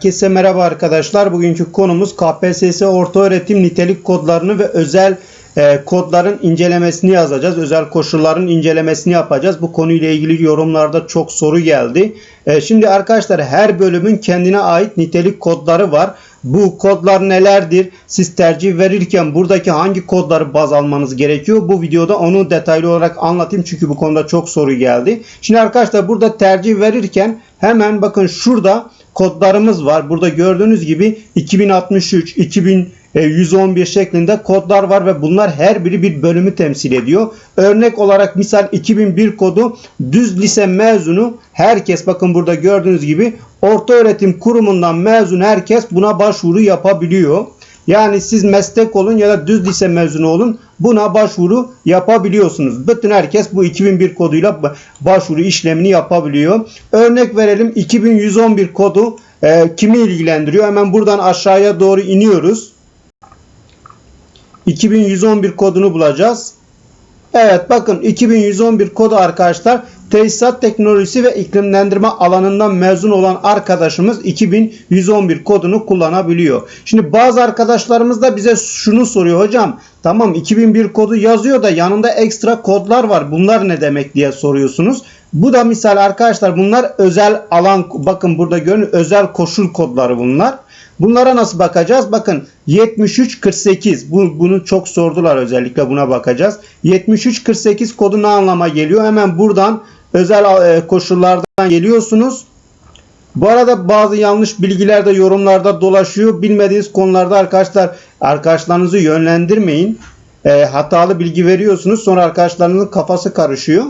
Herkese merhaba arkadaşlar. Bugünkü konumuz KPSS ortaöğretim nitelik kodlarını ve özel e, kodların incelemesini yazacağız. Özel koşulların incelemesini yapacağız. Bu konuyla ilgili yorumlarda çok soru geldi. E, şimdi arkadaşlar her bölümün kendine ait nitelik kodları var. Bu kodlar nelerdir? Siz tercih verirken buradaki hangi kodları baz almanız gerekiyor? Bu videoda onu detaylı olarak anlatayım çünkü bu konuda çok soru geldi. Şimdi arkadaşlar burada tercih verirken hemen bakın şurada kodlarımız var. Burada gördüğünüz gibi 2063, 2111 şeklinde kodlar var ve bunlar her biri bir bölümü temsil ediyor. Örnek olarak misal 2001 kodu düz lise mezunu herkes bakın burada gördüğünüz gibi orta öğretim kurumundan mezun herkes buna başvuru yapabiliyor. Yani siz meslek olun ya da düz lise mezunu olun buna başvuru yapabiliyorsunuz. Bütün herkes bu 2001 koduyla başvuru işlemini yapabiliyor. Örnek verelim 2111 kodu e, kimi ilgilendiriyor? Hemen buradan aşağıya doğru iniyoruz. 2111 kodunu bulacağız. Evet bakın 2111 kodu arkadaşlar tesisat teknolojisi ve iklimlendirme alanından mezun olan arkadaşımız 2111 kodunu kullanabiliyor. Şimdi bazı arkadaşlarımız da bize şunu soruyor hocam tamam 2001 kodu yazıyor da yanında ekstra kodlar var bunlar ne demek diye soruyorsunuz. Bu da misal arkadaşlar bunlar özel alan bakın burada görün özel koşul kodları bunlar. Bunlara nasıl bakacağız? Bakın 7348 bu, bunu çok sordular özellikle buna bakacağız. 7348 kodu ne anlama geliyor? Hemen buradan özel e, koşullardan geliyorsunuz. Bu arada bazı yanlış bilgiler de yorumlarda dolaşıyor. Bilmediğiniz konularda arkadaşlar arkadaşlarınızı yönlendirmeyin. E, hatalı bilgi veriyorsunuz sonra arkadaşlarınızın kafası karışıyor.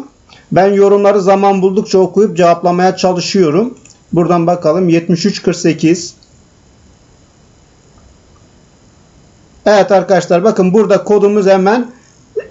Ben yorumları zaman buldukça okuyup cevaplamaya çalışıyorum. Buradan bakalım 7348 Evet arkadaşlar bakın burada kodumuz hemen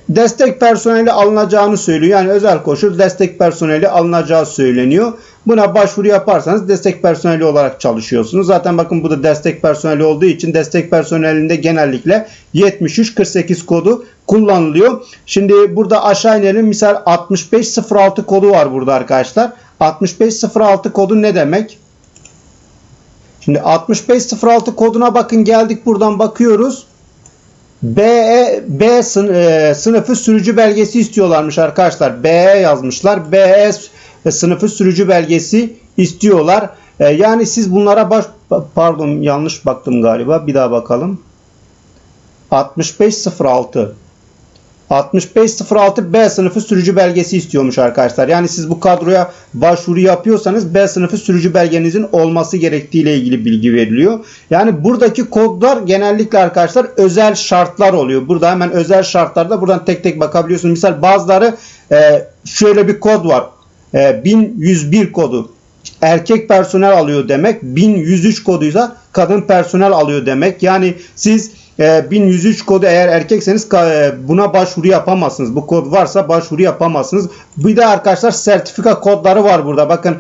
destek personeli alınacağını söylüyor. Yani özel koşul destek personeli alınacağı söyleniyor. Buna başvuru yaparsanız destek personeli olarak çalışıyorsunuz. Zaten bakın bu da destek personeli olduğu için destek personelinde genellikle 7348 kodu kullanılıyor. Şimdi burada aşağı inelim. Misal 6506 kodu var burada arkadaşlar. 6506 kodu ne demek? Şimdi 6506 koduna bakın geldik buradan bakıyoruz. B, B e, sınıfı sürücü belgesi istiyorlarmış arkadaşlar. B yazmışlar. B sınıfı sürücü belgesi istiyorlar. E, yani siz bunlara baş pardon yanlış baktım galiba. Bir daha bakalım. 6506 6506 B sınıfı sürücü belgesi istiyormuş arkadaşlar. Yani siz bu kadroya başvuru yapıyorsanız B sınıfı sürücü belgenizin olması gerektiği ile ilgili bilgi veriliyor. Yani buradaki kodlar genellikle arkadaşlar özel şartlar oluyor. Burada hemen özel şartlarda buradan tek tek bakabiliyorsunuz. Misal bazıları e, şöyle bir kod var. E, 1101 kodu erkek personel alıyor demek. 1103 koduysa kadın personel alıyor demek. Yani siz 1103 kodu eğer erkekseniz buna başvuru yapamazsınız. Bu kod varsa başvuru yapamazsınız. Bir de arkadaşlar sertifika kodları var burada. Bakın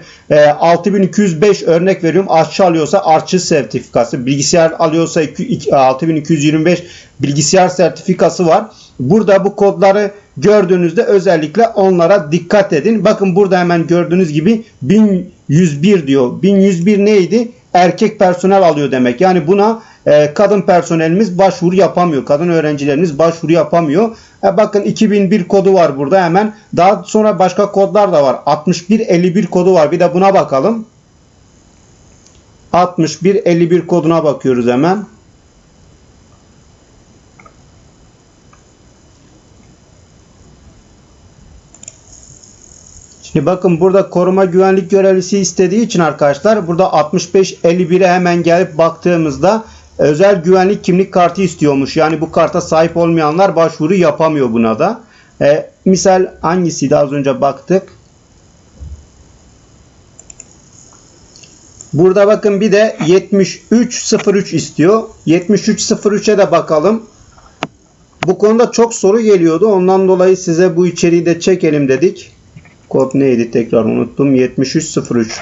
6205 örnek veriyorum. Artçı alıyorsa artçı sertifikası. Bilgisayar alıyorsa 6225 bilgisayar sertifikası var. Burada bu kodları gördüğünüzde özellikle onlara dikkat edin. Bakın burada hemen gördüğünüz gibi 1101 diyor. 1101 neydi? Erkek personel alıyor demek. Yani buna e, kadın personelimiz başvuru yapamıyor. Kadın öğrencilerimiz başvuru yapamıyor. E, bakın 2001 kodu var burada hemen. Daha sonra başka kodlar da var. 6151 kodu var. Bir de buna bakalım. 6151 koduna bakıyoruz hemen. Şimdi bakın burada koruma güvenlik görevlisi istediği için arkadaşlar burada 6551'e hemen gelip baktığımızda özel güvenlik kimlik kartı istiyormuş. Yani bu karta sahip olmayanlar başvuru yapamıyor buna da. E, misal hangisiydi az önce baktık. Burada bakın bir de 7303 istiyor. 7303'e de bakalım. Bu konuda çok soru geliyordu. Ondan dolayı size bu içeriği de çekelim dedik. Kod neydi tekrar unuttum. 7303.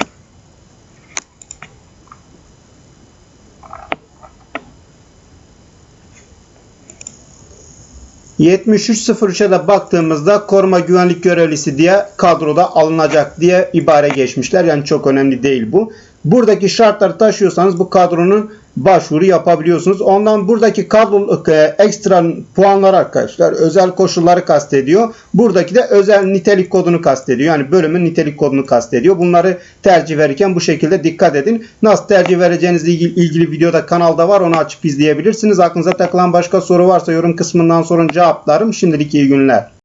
7303'e de baktığımızda koruma güvenlik görevlisi diye kadroda alınacak diye ibare geçmişler. Yani çok önemli değil bu. Buradaki şartları taşıyorsanız bu kadronun başvuru yapabiliyorsunuz. Ondan buradaki kadro e, ekstra puanlar arkadaşlar özel koşulları kastediyor. Buradaki de özel nitelik kodunu kastediyor. Yani bölümün nitelik kodunu kastediyor. Bunları tercih verirken bu şekilde dikkat edin. Nasıl tercih vereceğinizle ilgili, ilgili videoda kanalda var. Onu açıp izleyebilirsiniz. Aklınıza takılan başka soru varsa yorum kısmından sorun cevaplarım. Şimdilik iyi günler.